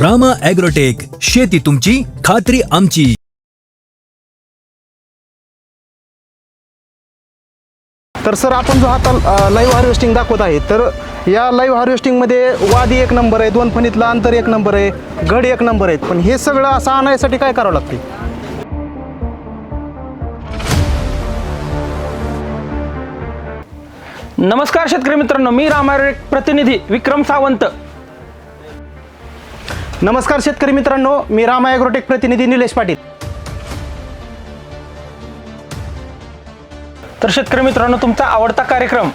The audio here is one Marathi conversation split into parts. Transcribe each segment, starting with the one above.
रामा ॲग्रोटेक शेती तुमची खात्री आमची. तर सर आपण जो आता लाईव्ह हार्वेस्टिंग दाखवत आहे तर या लाईव्ह हार्वेस्टिंगमध्ये वादी एक नंबर आहे दोन फणीतला अंतर एक नंबर आहे घड एक नंबर आहेत. पण हे सगळं असं आणण्यासाठी काय करावं लागते? नमस्कार शेतकरी मित्रांनो मी रामायण प्रतिनिधी विक्रम सावंत. नमस्कार शेतकरी मित्रांनो मी रामा ॲग्रोटेक प्रतिनिधी निलेश पाटील. तर शेतकरी मित्रांनो तुमचा आवडता कार्यक्रम?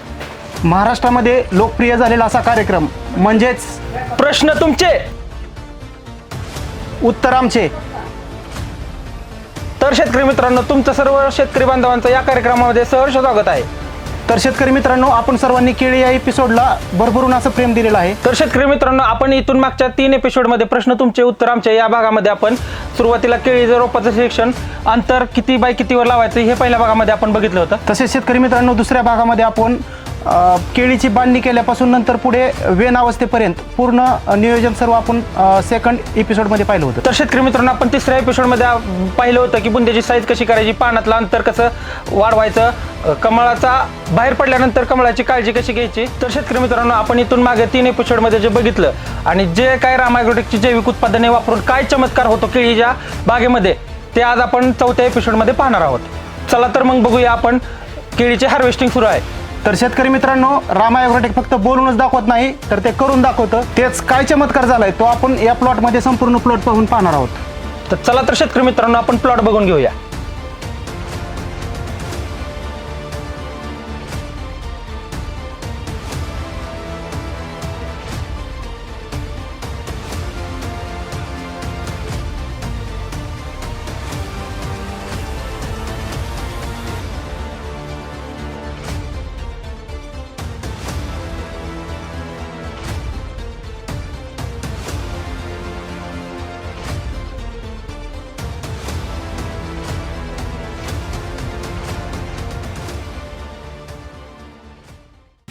महाराष्ट्रामध्ये लोकप्रिय झालेला असा कार्यक्रम म्हणजेच प्रश्न तुमचे. उत्तर आमचे. तर शेतकरी मित्रांनो तुमचं सर्व शेतकरी बांधवांचं या कार्यक्रमामध्ये सहर्ष स्वागत आहे. तर शेतकरी मित्रांनो आपण सर्वांनी केळी या एपिसोडला भरभरून असं प्रेम दिलेलं आहे. तर शेतकरी मित्रांनो आपण इथून मागच्या तीन एपिसोडमध्ये प्रश्न तुमचे उत्तर आमचे या भागामध्ये आपण सुरुवातीला केळीचं रोपाचं शिक्षण अंतर किती बाय कितीवर लावायचं हे पहिल्या भागामध्ये आपण बघितलं होतं. तसेच शेतकरी मित्रांनो दुसऱ्या भागामध्ये आपण केळीची बांधणी केल्यापासून नंतर पुढे वेन अवस्थेपर्यंत पूर्ण नियोजन सर्व आपण सेकंड एपिसोडमध्ये पाहिलं होतं. तर शेतकरी मित्रांनो आपण तिसऱ्या एपिसोडमध्ये पाहिलं होतं की बुंद्याची साईज कशी करायची पानातलं अंतर कसं वाढवायचं कमळाचा बाहेर पडल्यानंतर कमळाची काळजी कशी घ्यायची? तर शेतकरी मित्रांनो आपण इथून मागे तीन एपिसोडमध्ये जे बघितलं आणि जे काय रामायग्रोटेकची जैविक उत्पादने वापरून काय चमत्कार होतो केळीच्या बागेमध्ये ते आज आपण चौथ्या एपिसोडमध्ये पाहणार आहोत. चला तर मग बघूया आपण केळीचे हार्वेस्टिंग सुरू आहे. तर शेतकरी मित्रांनो रामा ॲग्रोटेक फक्त बोलूनच दाखवत नाही तर ते करून दाखवतं. तेच काय चमत्कार झालाय तो आपण या प्लॉटमध्ये संपूर्ण प्लॉट पाहून पाहणार आहोत. तर चला तर शेतकरी मित्रांनो आपण प्लॉट बघून घेऊया.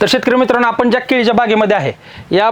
तर शेतकरी मित्रांनो आपण ज्या केळीच्या बागेमध्ये आहे या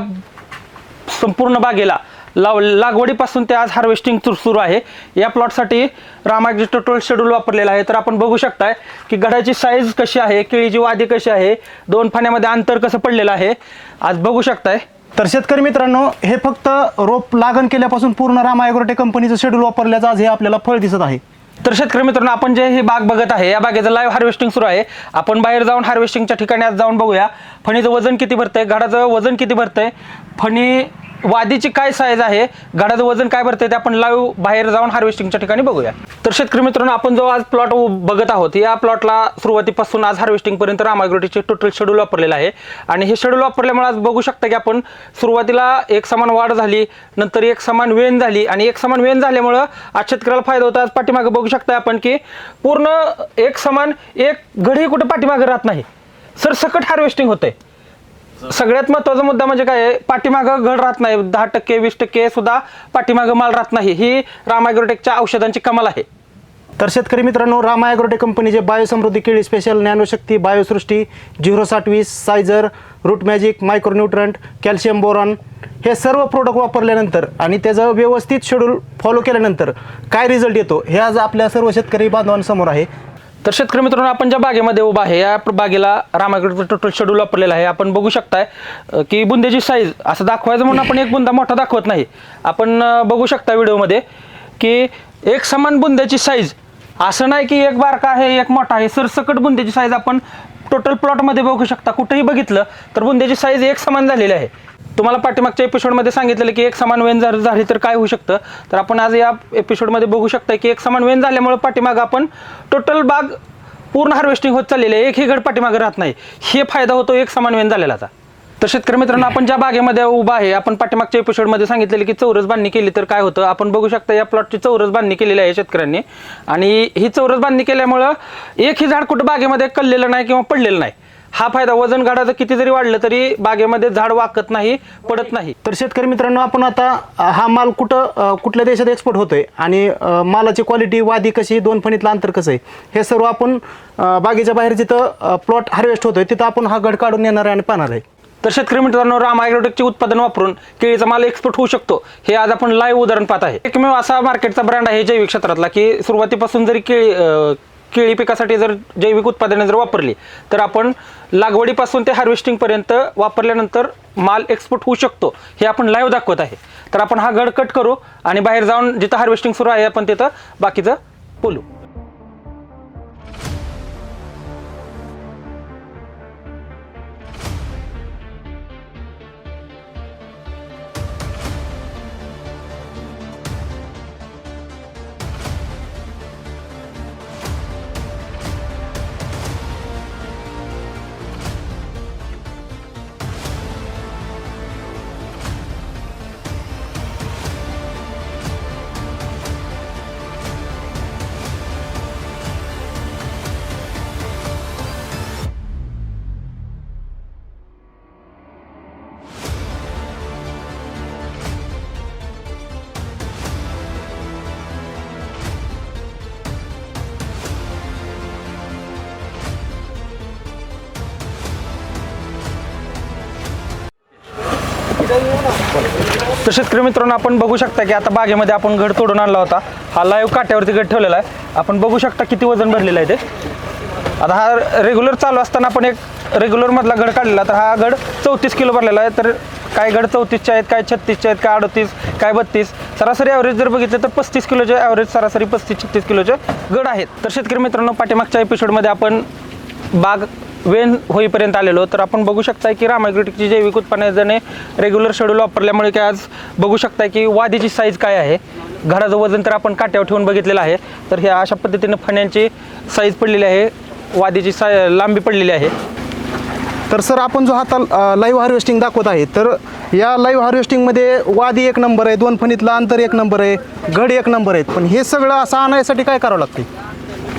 संपूर्ण बागेला लाव लागवडीपासून ते आज हार्वेस्टिंग सुरू आहे. या प्लॉटसाठी रामाजी टोटल शेड्यूल वापरलेला आहे. तर आपण बघू शकताय की गडाची साईज कशी आहे केळीची वादी कशी आहे दोन फाण्यामध्ये अंतर कसं पडलेलं आहे आज बघू शकताय. तर शेतकरी मित्रांनो हे फक्त रोप लागण केल्यापासून पूर्ण रामा एग्रोटे कंपनीचं शेड्यूल वापरल्याचं आज हे आपल्याला फळ दिसत आहे. तर शेतकरी मित्रांनो आपण जे ही बाग बघत आहे या बागेचं लाईव्ह हार्वेस्टिंग सुरू आहे. आपण बाहेर जाऊन हार्वेस्टिंगच्या ठिकाणी आज जाऊन बघूया. फणीचं वजन किती भरतंय? घडाचं वजन किती भरतंय? फणी वादीची काय साईज आहे? घडाचं वजन काय भरते ते आपण लाईव्ह बाहेर जाऊन हार्वेस्टिंगच्या ठिकाणी बघूया. तर शेतकरी मित्रांनो आपण जो आज प्लॉट बघत आहोत या प्लॉटला सुरुवातीपासून आज हार्वेस्टिंग पर्यंत रामायग्रोटीचे टोटल शेड्यूल वापरलेलं आहे. आणि हे शेड्यूल वापरल्यामुळे आज बघू शकता की आपण सुरुवातीला एक समान वाढ झाली नंतर एक समान वेन झाली आणि एक समान वेन झाल्यामुळं आज शेतकऱ्याला फायदा होता. आज पाठीमागे बघू शकता आपण की पूर्ण एक समान एक घडी कुठं पाठीमागे राहत नाही. सर सकट हार्वेस्टिंग होतंय. सगळ्यात महत्त्वाचा मुद्दा म्हणजे काय आहे? पाठीमागं घड राहत नाही. दहा टक्के वीस टक्के सुद्धा पाठीमागं माल राहत नाही. ही रामायग्रोटेकच्या औषधांची कमाल आहे. तर शेतकरी मित्रांनो रामा ॲग्रोटेक कंपनीचे बायोसमृद्धी केळी स्पेशल ज्ञानशक्ती बायोसृष्टी झिरो साठ वीस सायझर root magic micronutrient calcium boron हे सर्व प्रोडक्ट वापरल्यानंतर आणि त्याचं व्यवस्थित शेड्यूल फॉलो केल्यानंतर काय रिझल्ट येतो हे आज आपल्या सर्व शेतकरी बांधवांसमोर आहे. तर शेतकरी मित्रांनो आपण ज्या बागेमध्ये उभा आहे या बागेला रामागड टोटल शेड्यूल वापरलेला आहे. आपण बघू शकताय की बुंद्याची साईज असं दाखवायचं म्हणून आपण एक बुंदा मोठा दाखवत नाही. आपण बघू शकता व्हिडिओमध्ये की एक समान बुंद्याची साईज असं नाही की एक बारका आहे एक मोठा आहे. सरसकट बुंद्याची साईज आपण टोटल प्लॉटमध्ये बघू शकता. कुठेही बघितलं तर बुंद्याची साईज एक समान झालेली आहे. तुम्हाला पाठीमागच्या एपिसोडमध्ये सांगितलेलं की एक समान वेन जर झाली तर काय होऊ शकतं? तर आपण आज या एपिसोडमध्ये बघू शकता की एक समान वेन झाल्यामुळे पाठीमागं आपण टोटल बाग पूर्ण हार्वेस्टिंग होत चाललेली आहे. एकही घड पाठीमागे राहत नाही. हे फायदा होतो एक समान वेन झालेलाचा तर शेतकरी मित्रांनो आपण ज्या बागेमध्ये उभा आहे आपण पाठीमागच्या एपिसोडमध्ये सांगितलेलं की चौरस बांधणी केली तर काय होतं? आपण बघू शकता या प्लॉटची चौरस बांधणी केलेली आहे शेतकऱ्यांनी. आणि ही चौरस बांधणी केल्यामुळं एकही झाड कुठं बागेमध्ये कललेलं नाही किंवा पडलेलं नाही. हा फायदा वजन गाडाचं किती जरी वाढलं तरी बागेमध्ये झाड वाकत नाही पडत नाही. तर शेतकरी मित्रांनो आपण आता हा माल कुठं कुठल्या देशात एक्सपोर्ट होतोय आणि मालाची क्वालिटी वादी कशी दोन फणीतलं अंतर कसं आहे हे सर्व आपण बागेच्या बाहेर जिथं प्लॉट हार्वेस्ट होतोय तिथं आपण हा गड काढून येणार आहे आणि पाहणार आहे. तर शेतकरी मित्रांनो राम ॲग्रोटेकचे उत्पादन वापरून केळीचा माल एक्सपोर्ट होऊ शकतो. हे आज आपण लाईव्ह उदाहरण पाहत आहे. एकमेव असा मार्केटचा ब्रँड आहे जैविक क्षेत्रातला की सुरुवातीपासून जरी केळी केळी पिकासाठी जर जैविक उत्पादने जर वापरली तर आपण लागवडीपासून ते हार्वेस्टिंगपर्यंत वापरल्यानंतर माल एक्सपोर्ट होऊ शकतो हे आपण लाईव्ह दाखवत आहे. तर आपण हा गड कट करू आणि बाहेर जाऊन जिथं हार्वेस्टिंग सुरू आहे आपण तिथं बाकीचं बोलू. शेतकरी मित्रांनो आपण बघू शकता की आता बागेमध्ये आपण घड तोडून आणला होता. हा लाईव्ह काट्यावरती घड ठेवलेला आहे. आपण बघू शकता किती वजन भरलेलं आहे ते. आता हा रेग्युलर चालू असताना आपण एक रेग्युलरमधला गड घड काढलेला. तर हा घड चौतीस किलो भरलेला आहे. तर काय घड चौतीसचे आहेत काय छत्तीसचे आहेत काय अडतीस काय बत्तीस. सरासरी ॲव्हरेज जर बघितलं तर पस्तीस किलोचे ॲव्हरेज सरासरी पस्तीस छत्तीस किलोचे गड आहेत. तर शेतकरी मित्रांनो पाठीमागच्या एपिसोडमध्ये आपण बाग वेन होईपर्यंत आलेलो. तर आपण बघू शकताय की रामायग्रोटिकची जैविक उत्पादने रेग्युलर शेड्यूल वापरल्यामुळे काय आज बघू शकताय की वादीची साईज काय आहे. घडाचं वजन तर आपण काट्यावर ठेवून बघितलेलं आहे. तर ह्या अशा पद्धतीने फण्यांची साईज पडलेली आहे. वादीची सा लांबी पडलेली आहे. तर सर आपण जो आता लाईव्ह हार्वेस्टिंग दाखवत आहे तर या लाईव्ह हार्वेस्टिंगमध्ये वादी एक नंबर आहे दोन फणीतला अंतर एक नंबर आहे घड एक नंबर आहेत. पण हे सगळं असं आणण्यासाठी काय करावं लागते?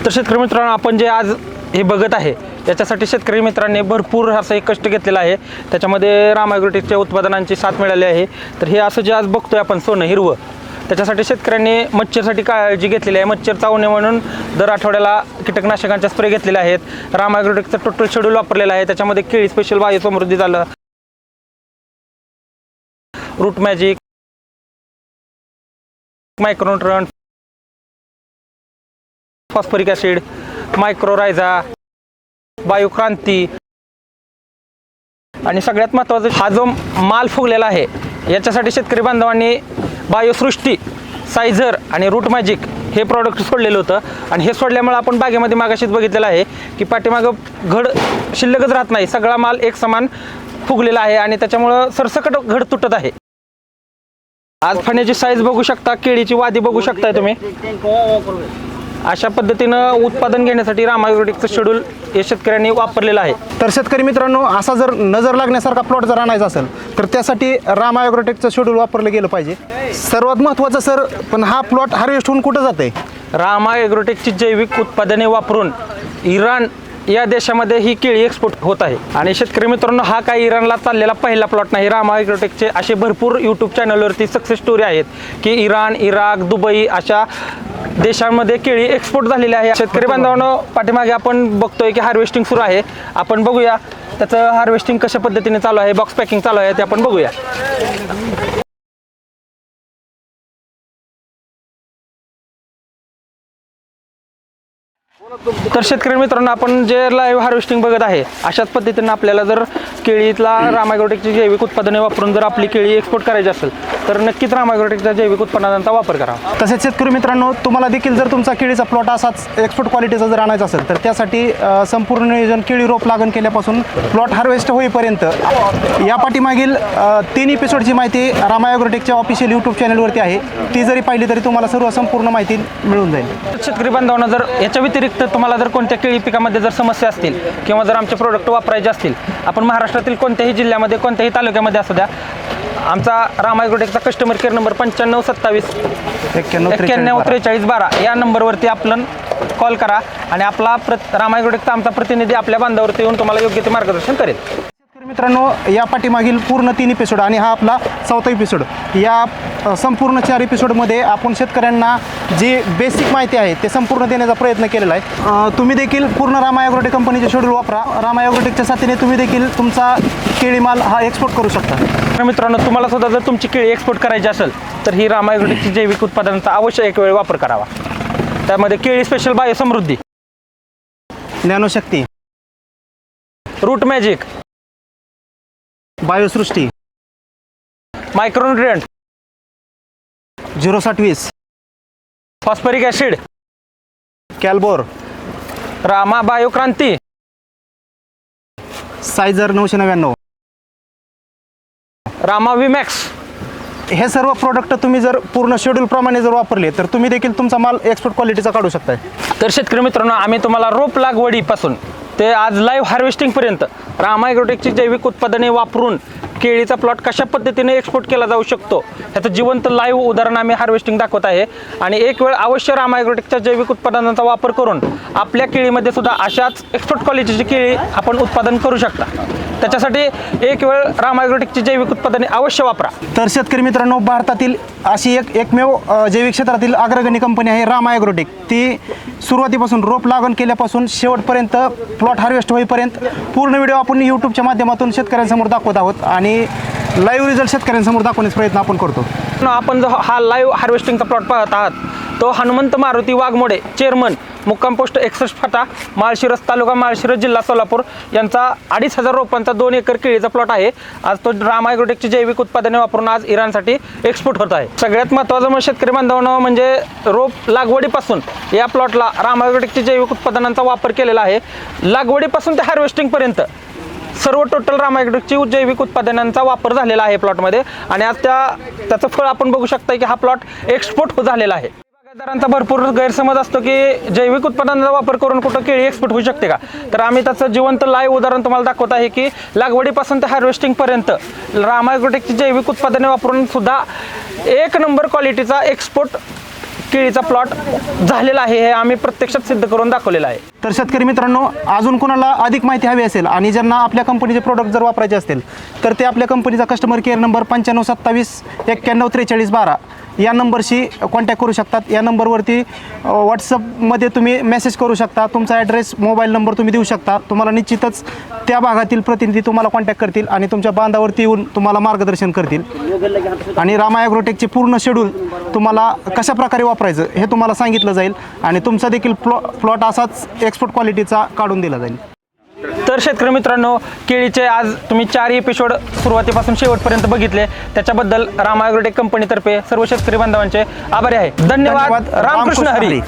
तर शेतकरी मित्रांनो आपण जे आज हे बघत आहे. याच्यासाठी शेतकरी मित्रांनी भरपूर असं एक कष्ट घेतलेलं आहे. त्याच्यामध्ये रामायग्रोटेकच्या उत्पादनांची साथ मिळाली आहे. तर हे असं जे आज बघतोय आपण सोनं हिरवं त्याच्यासाठी शेतकऱ्यांनी मच्छरसाठी काळजी घेतलेली आहे. मच्छर चावू नये म्हणून दर आठवड्याला कीटकनाशकांच्या स्प्रे घेतलेले आहेत. रामायग्रोटेकचं टोटल शेड्यूल वापरलेलं आहे. त्याच्यामध्ये केळी स्पेशल वायू समृद्धी झालं. Root magic micronutrient phosphoric acid mycorrhiza वायुक्रांती आणि सगळ्यात महत्त्वाचं हा जो माल फुगलेला आहे याच्यासाठी शेतकरी बांधवांनी बायोसृष्टी सायझर आणि रूट मॅजिक हे प्रॉडक्ट सोडलेलं होतं. आणि हे सोडल्यामुळे आपण बागेमध्ये मागाशीच बघितलेलं आहे की पाठीमागं घड शिल्लकच राहत नाही. सगळा माल एक समान फुगलेला आहे आणि त्याच्यामुळं सरसकट घड तुटत आहे. आज फण्याची साईज बघू शकता केळीची वादी बघू शकताय तुम्ही. अशा पद्धतीनं उत्पादन घेण्यासाठी रामायोटिकचं शेड्यूल हे शेतकऱ्यांनी वापरलेलं आहे. तर शेतकरी मित्रांनो असा जर नजर लागण्यासारखा प्लॉट जर आणायचा असेल तर त्यासाठी राम ॲग्रोटेकचं शेड्यूल वापरलं गेलं पाहिजे. सर्वात महत्त्वाचं सर पण हा प्लॉट हार्वेस्ट होऊन कुठं जाते रामा एग्रोटेकची जैविक उत्पादने वापरून इराण या देशामध्ये ही केळी एक्सपोर्ट होत आहे. आणि शेतकरी मित्रांनो हा काही इराणला चाललेला पहिला प्लॉट नाही. रामा एग्रोटेकचे असे भरपूर यूट्यूब चॅनलवरती सक्सेस स्टोरी आहेत की इराण इराक दुबई अशा देशांमध्ये केळी एक्सपोर्ट झालेली आहे. शेतकरी बांधवांनो पाठीमागे आपण बघतोय की हार्वेस्टिंग सुरू आहे. आपण बघूया त्याचं हार्वेस्टिंग कशा पद्धतीने चालू आहे बॉक्स पॅकिंग चालू आहे ते आपण बघूया. तर शेतकरी मित्रांनो आपण जे लाईव्ह हार्वेस्टिंग बघत आहे अशाच पद्धतीने आपल्याला जर केळीतला रामायग्रोटेकची जैविक उत्पादने वापरून जर आपली केळी एक्सपोर्ट करायची असेल तर नक्कीच रामायग्रोटेकच्या जैविक उत्पादनांचा वापर करावा तसेच शेतकरी मित्रांनो तुम्हाला देखील जर तुमचा केळीचा प्लॉट असाच एक्सपोर्ट क्वालिटीचा जर आणायचा असेल तर त्यासाठी संपूर्ण नियोजन केळी रोप लागण केल्यापासून प्लॉट हार्वेस्ट होईपर्यंत. या पाठीमागील तीन एपिसोडची माहिती रामायोग्रोटेकच्या ऑफिशियल यूट्यूब चॅनलवरती आहे. ती जरी पाहिली तरी तुम्हाला सर्व संपूर्ण माहिती मिळून जाईल. शेतकरी बांधवांना जर याच्या व्यतिरिक्त तुम्हाला जर कोणत्या केळी पिकामध्ये जर समस्या असतील किंवा जर आमचे प्रोडक्ट वापरायचे असतील आपण महाराष्ट्रातील कोणत्याही जिल्ह्यामध्ये कोणत्याही तालुक्यामध्ये असू द्या आमचा रामायग्रोटेकचा कस्टमर केअर नंबर पंच्याण्णव सत्तावीस एक्क्याण्णव त्रेचाळीस बारा. या नंबरवरती आपण कॉल करा आणि आपला प्र रामायग्रोटेकचा आमचा प्रतिनिधी आपल्या बांधावरती येऊन तुम्हाला योग्य ते मार्गदर्शन करेल. मित्रांनो या पाठीमागील पूर्ण तीन एपिसोड आणि हा आपला चौथा एपिसोड या संपूर्ण चार एपिसोडमध्ये आपण शेतकऱ्यांना जी बेसिक माहिती आहे ते संपूर्ण देण्याचा प्रयत्न केलेला आहे. तुम्ही देखील पूर्ण रामा ॲग्रोटेक कंपनीचे शेड्यूल वापरा. रामा ॲग्रोटेकच्या साथीने तुम्ही देखील तुमचा केळी माल हा एक्सपोर्ट करू शकता. तर मित्रांनो तुम्हाला सुद्धा जर तुमची केळी एक्सपोर्ट करायची असेल तर ही रामायग्रोटेकची जैविक उत्पादनांचा अवश्य एक वेळ वापर करावा. त्यामध्ये केळी special bio Samruddhi Dnyanshakti. Root magic Biosrushti. Micronutrient zero साठ वीस. Phosphoric acid. Calbor. Rama Biokranti. सायझर नऊशे नव्याण्णव. रामा विमॅक्स. हे सर्व प्रोडक्ट तुम्ही जर पूर्ण शेड्यूलप्रमाणे जर वापरले तर तुम्ही देखील तुमचा माल एक्सपोर्ट क्वालिटीचा काढू शकताय. तर शेतकरी मित्रांनो आम्ही तुम्हाला रोप लागवडीपासून ते आज लाईव्ह हार्वेस्टिंगपर्यंत रामायग्रोटेकची जैविक उत्पादने वापरून केळीचा प्लॉट कशा पद्धतीने एक्सपोर्ट केला जाऊ शकतो? ह्याचं जिवंत लाईव्ह उदाहरण आम्ही हार्वेस्टिंग दाखवत आहे. आणि एक वेळ अवश्य रामायग्रोटेकच्या जैविक उत्पादनांचा वापर करून आपल्या केळीमध्ये सुद्धा अशाच एक्सपोर्ट क्वालिटीची केळी आपण उत्पादन करू शकता. त्याच्यासाठी एक वेळ रामायग्रोटेकची जैविक उत्पादने अवश्य वापरा. तर शेतकरी मित्रांनो भारतातील अशी एक एकमेव अ, जैविक क्षेत्रातील अग्रगणी कंपनी आहे रामा ॲग्रोटेक. ती सुरुवातीपासून रोप लागण केल्यापासून शेवटपर्यंत प्लॉट हार्वेस्ट होईपर्यंत पूर्ण व्हिडिओ आपण यूट्यूबच्या माध्यमातून शेतकऱ्यांसमोर दाखवत आहोत आणि लाईव्ह रिझल्ट शेतकऱ्यांसमोर दाखवण्याचा प्रयत्न आपण करतो. आपण जो हा लाईव्ह हार्वेस्टिंगचा प्लॉट पाहत आहात तो हनुमंत मारुती वाघमोडे चेअरमन मुक्काम पोस्ट एकसष्ट फाटा माळशिरस तालुका माळशिरस जिल्हा सोलापूर. यांचा अडीच हजार रोपांचा दोन एकर केळीचा प्लॉट आहे. आज तो राम जैविक उत्पादने वापरून आज इराणसाठी एक्सपोर्ट होत आहे. सगळ्यात महत्त्वाचं म्हणजे शेतकरी बांधवांना म्हणजे रोप लागवडीपासून या प्लॉटला राम जैविक उत्पादनांचा वापर केलेला आहे. लागवडीपासून ते हार्वेस्टिंगपर्यंत सर्व टोटल रामायग्रोटेकची जैविक उत्पादनांचा वापर झालेला आहे प्लॉटमध्ये आणि आज त्या त्याचं फळ आपण बघू शकता की हा प्लॉट एक्सपोर्ट झालेला आहे. बागायतदारांचा भरपूर गैरसमज असतो की जैविक उत्पादनाचा वापर करून कुठं केळी एक्सपोर्ट होऊ शकते का? तर आम्ही त्याचं जिवंत लाईव्ह उदाहरण तुम्हाला दाखवत आहे की लागवडीपासून ते हार्वेस्टिंगपर्यंत रामायग्रोटेकची जैविक उत्पादने वापरून सुद्धा एक नंबर क्वालिटीचा एक्सपोर्ट केळीचा प्लॉट झालेला आहे हे आम्ही प्रत्यक्षात सिद्ध करून दाखवलेलं आहे. तर शेतकरी मित्रांनो अजून कोणाला अधिक माहिती हवी असेल आणि ज्यांना आपल्या कंपनीचे प्रोडक्ट जर वापरायचे असतील तर ते आपल्या कंपनीचा कस्टमर केअर नंबर पंच्याण्णव सत्तावीस एक्क्याण्णव त्रेचाळीस बारा या नंबरशी कॉन्टॅक्ट करू शकतात. या नंबरवरती व्हॉट्सअपमध्ये तुम्ही मेसेज करू शकता. तुमचा ॲड्रेस मोबाईल नंबर तुम्ही देऊ शकता. तुम्हाला निश्चितच त्या भागातील प्रतिनिधी तुम्हाला कॉन्टॅक्ट करतील आणि तुमच्या बांधावरती येऊन तुम्हाला मार्गदर्शन करतील. आणि रामा ॲग्रोटेकचे पूर्ण शेड्यूल तुम्हाला कशा प्रकारे वापरायचं हे तुम्हाला सांगितलं जाईल आणि तुमचा देखील प्लॉ प्लॉट असाच एक्सपोर्ट क्वालिटीचा काढून दिला जाईल. तर शेतकरी मित्रांनो केळीचे आज तुम्ही चार एपिसोड सुरुवातीपासून शेवटपर्यंत बघितले. त्याच्याबद्दल रामायग्रोटेक कंपनीतर्फे सर्व शेतकरी बांधवांचे आभारी आहे. धन्यवाद. रामकृष्ण हरी.